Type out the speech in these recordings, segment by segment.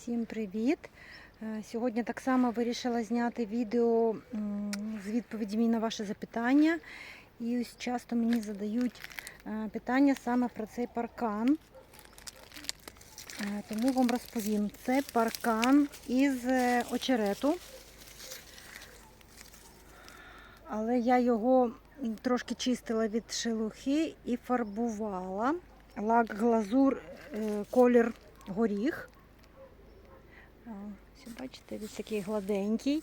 Всім привіт! Е, Сьогодні так само вирішила зняти відео з відповідями на ваші запитання. І ось часто мені задають е, питання саме про цей паркан. Е, Тому вам розповім. Це паркан із очерету. Але я його трошки чистила від шелухи і фарбувала. Лак глазур, колір горіх. Бачите, він такий гладенький.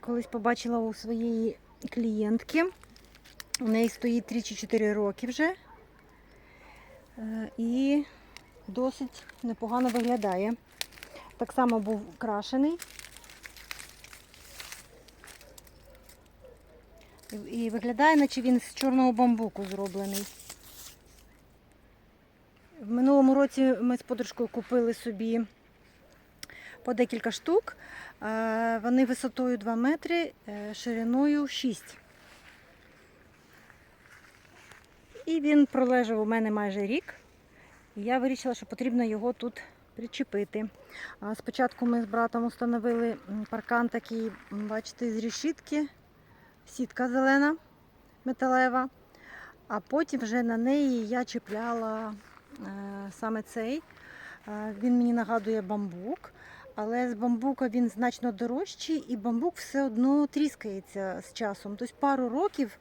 Колись побачила у своєї клієнтки. У неї стоїть 3 чи 4 роки вже. Е, І досить непогано виглядає. Так само був крашений. І- І виглядає, наче він з чорного бамбуку зроблений. Минулому році ми з подружкою купили собі по декілька штук. Е, Вони висотою 2 метри, е, шириною 6. І він пролежав у мене майже рік. І я вирішила, що потрібно його тут причепити. Спочатку ми з братом установили паркан такий, бачите, з решітки, сітка зелена, металева. А потім вже на неї я чіпляла саме цей. Е, Він мені нагадує бамбук, але з бамбука він значно дорожчий, і бамбук все одно тріскається з часом. Тобто пару років,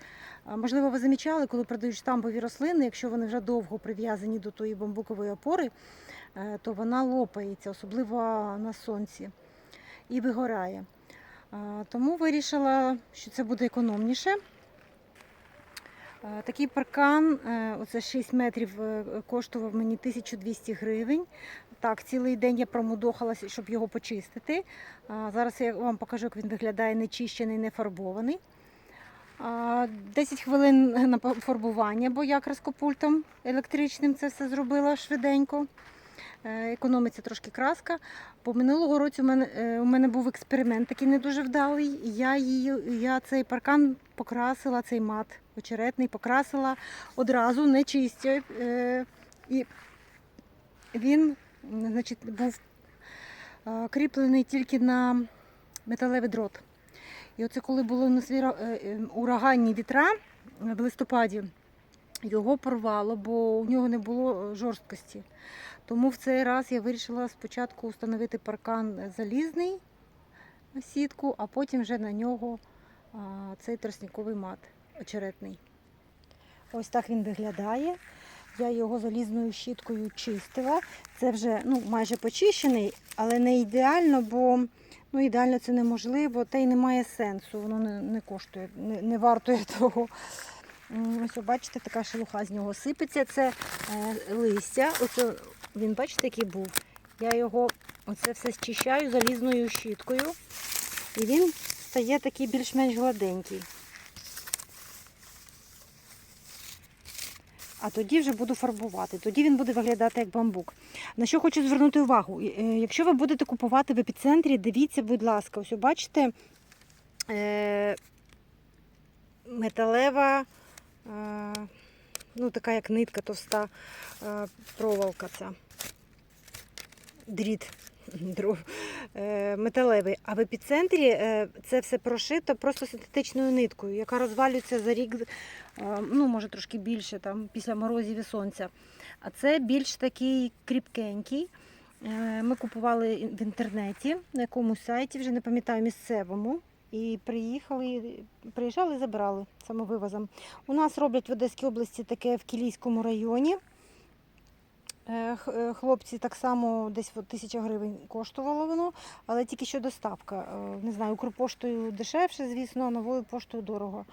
можливо, ви замічали, коли продають штампові рослини, якщо вони вже довго прив'язані до тої бамбукової опори, е, то вона лопається, особливо на сонці, і вигорає. Е, Тому вирішила, що це буде економніше. Е, Такий паркан, е, оце 6 метрів, е, коштував мені 1200 гривень. Так, цілий день я промудохалася, щоб його почистити. Зараз я вам покажу, як він виглядає нечищений, не фарбований. А, 10 хвилин на по- фарбування, бо я краскопультом електричним це все зробила швиденько. Економиться трошки краска. Бо минулого року у мене, у мене був експеримент такий не дуже вдалий. Я, її, я цей паркан покрасила, цей мат очеретний покрасила одразу, не чистя. Е, І він значить, був е, кріплений тільки на металевий дрот. І оце коли були на свіра, е, ураганні вітра в листопаді, його порвало, бо у нього не було жорсткості. Тому в цей раз я вирішила спочатку встановити паркан залізний сітку, а потім вже на нього цей тростниковий мат очеретний. Ось так він виглядає. Я його залізною щіткою чистила. Це вже ну, майже почищений, але не ідеально, бо ну, ідеально це неможливо, та й немає сенсу, воно не, не коштує, не, не вартує того. Ось, бачите, така шелуха з нього сипеться. Це е, листя. Оце він, бачите, який був. Я його оце все зчищаю залізною щіткою. І він стає такий більш-менш гладенький. А тоді вже буду фарбувати. Тоді він буде виглядати як бамбук. На що хочу звернути увагу? Е, Якщо ви будете купувати в епіцентрі, дивіться, будь ласка, ось бачите, е, металева, е, ну така як нитка товста проволока ця. Дріт дров, е, металевий. А в епіцентрі е, це все прошито просто синтетичною ниткою, яка розвалюється за рік, е, ну може трошки більше там, після морозів і сонця. А це більш такий кріпкенький. Ми купували в інтернеті на якомусь сайті, вже не пам'ятаю місцевому. І приїхали, приїжджали і забирали самовивозом. У нас роблять в Одеській області таке в Кілійському районі. Е, е, Хлопці так само десь тисяча гривень коштувало воно, але тільки що доставка. Е, Не знаю, Укрпоштою дешевше, звісно, а новою поштою дорого.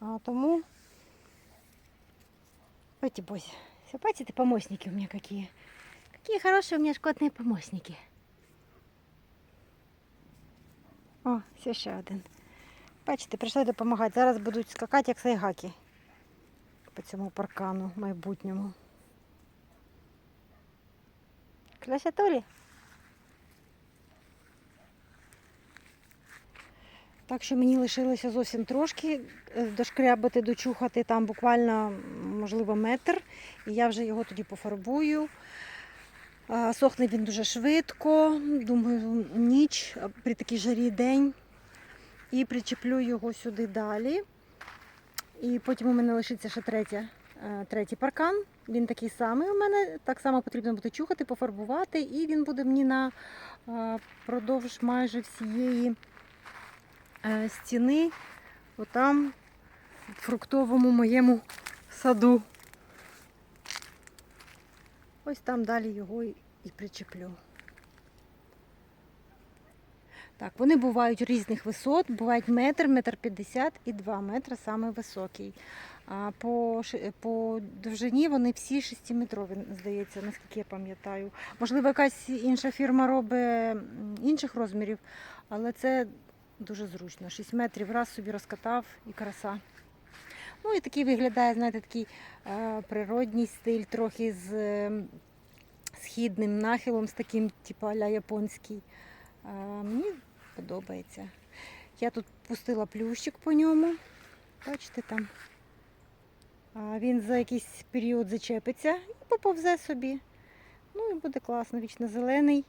А, Тому. Ой, бось. Все, бачите, помощники у меня какие. Какие хорошие у меня шкодные помощники. О, все ще один. Бачите, прийшли допомагати. Зараз будуть скакати, як сайгаки по цьому паркану майбутньому. Красотулі. Так що мені лишилося зовсім трошки е, дошкрябати, дочухати там буквально, можливо, метр. І я вже його тоді пофарбую. Сохне він дуже швидко. Думаю, ніч при такій жарі день. І причеплю його сюди далі. І потім у мене лишиться ще третя, е, третій паркан. Він такий самий у мене. Так само потрібно буде чухати, пофарбувати, і він буде мені на е, продовж майже всієї е, стіни, отам, в фруктовому моєму саду. Ось там далі його і, причеплю. Так, вони бувають різних висот, бувають метр, метр п'ятдесят і два метри саме високий. По, по довжині вони всі шестиметрові, здається, наскільки я пам'ятаю. Можливо, якась інша фірма робить інших розмірів, але це дуже зручно. 6 метрів раз собі розкатав і краса. Ну і такий виглядає, знаєте, такий е, природній стиль, трохи з е, східним нахилом, з таким, типу, аля японський. А, мені подобається. Я тут пустила плющик по ньому. Бачите там. Він за якийсь період зачепиться і поповзе собі. Ну і буде класно, вічно зелений.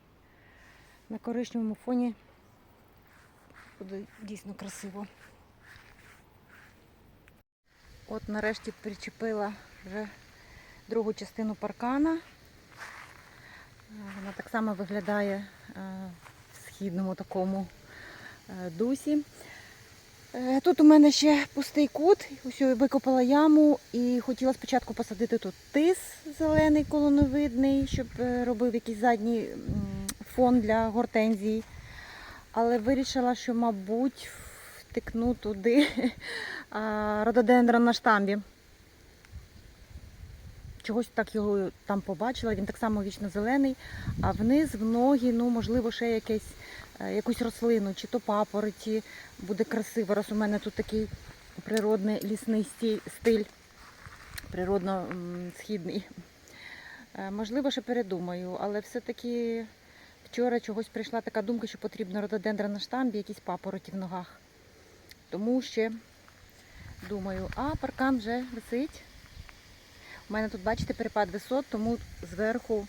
На коричневому фоні буде дійсно красиво. От нарешті причепила вже другу частину паркана. Вона так само виглядає е, в східному такому е, дусі. Е, Тут у мене ще пустий кут. Ось викопала яму і хотіла спочатку посадити тут тис зелений колоновидний, щоб е, робив якийсь задній фон для гортензій. Але вирішила, що, мабуть, втикну туди рододендрон на штамбі. Чогось так його там побачила, він так само вічно зелений, а вниз в ноги, ну, можливо, ще якесь, е, якусь рослину, чи то папороті буде красиво, раз у мене тут такий природний лісний стиль, природно м, східний. Е, Можливо, ще передумаю, але все-таки вчора чогось прийшла така думка, що потрібно рододендра на штамбі, якісь папороті в ногах. Тому ще думаю, а паркан вже висить. У мене тут, бачите, перепад висот, тому зверху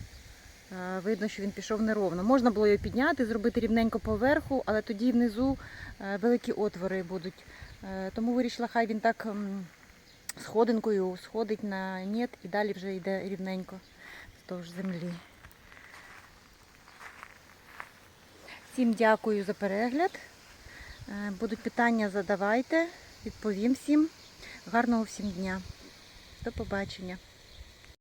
е, видно, що він пішов неровно. Можна було його підняти, зробити рівненько поверху, але тоді внизу е, великі отвори будуть. Е, Тому вирішила, хай він так сходинкою сходить на нет і далі вже йде рівненько вздовж землі. Всім дякую за перегляд. Будуть питання, задавайте, відповім всім. Гарного всім дня. До побачення.